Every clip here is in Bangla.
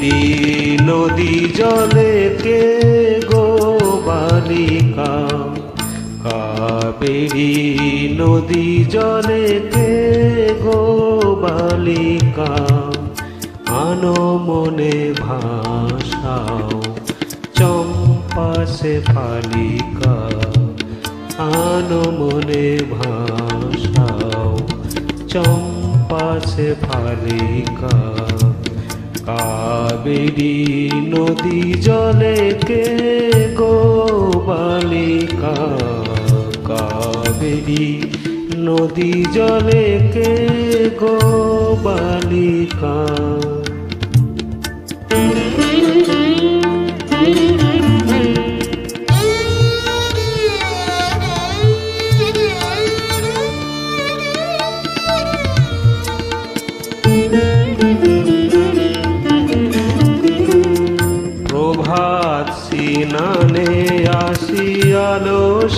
কাবেরী নদী জলে কে গো বালিকা? কাবেরী নদী জলে কে গো বালিকা? আনো মনে ভাষাও, চম্পা সে ফালিকা আনো মনে ভাষাও, চম্পা সে ফালিকা কাবেরী নদী জলে কে গো বালিকা কাবেরী নদী জলে কে গো বালিকা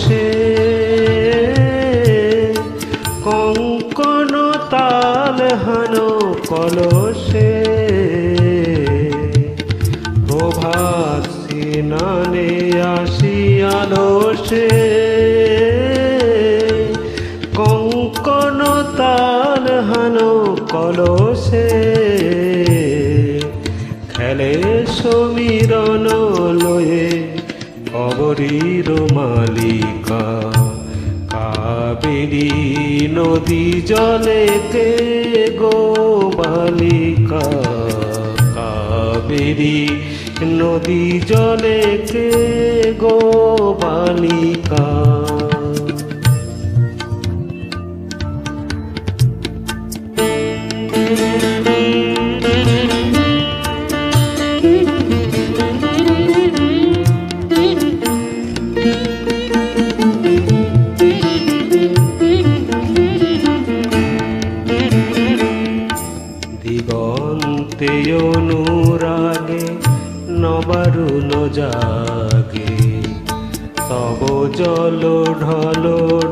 সে কঙ্কন তাল হানো কলসে। প্রভাত সিনানে আসিয়ালো সে কঙ্কন তাল হানো কলসে। খেলে সমীরণ লয়ে অবরীর মালিকা কাবেরী নদী জলে কে গো মালিকা কাবেরী নদী জলেতে গো বালিকা দিগন্তে অনুরাগে নবারুণ জাগে। তব জল ঢল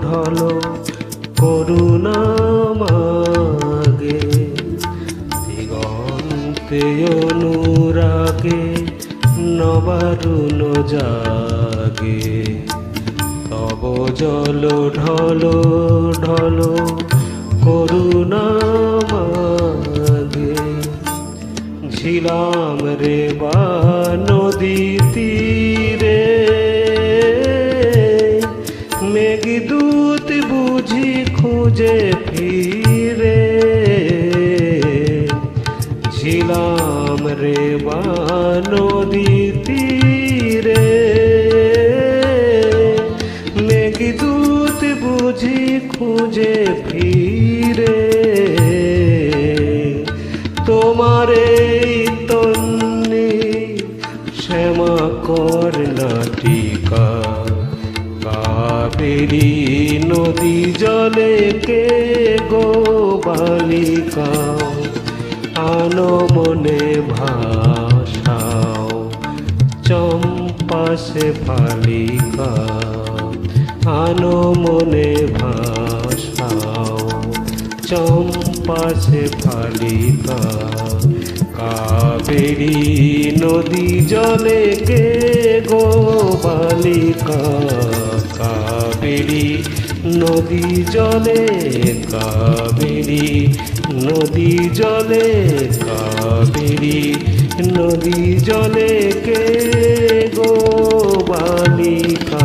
ঢল করুণা মাগে। দিগন্তে অনুরাগে নবারুণ জাগে। তব জল ঢল ঢল করুণা ঝিলাম রে বা নদী তীরে। মেঘদূত বুঝি খুঁজে ফিরে। ঝিলাম রে বা নদী তীরে। মেঘদূত বুঝি খুঁজে ফিরে। নাটিকা কাবেরী নদী জলে কে গো বালিকা? আনো মনে ভাষাও, চম্পা সে ফালিকা আনো মনে ভাষাও, চম্পা সে ফালিকা কাবেরী নদী জলে কে গো বালিকা? কাবেরী নদী জলে, কাবেরী নদী জলে, কাবেরী নদী জলে কে গো বালিকা?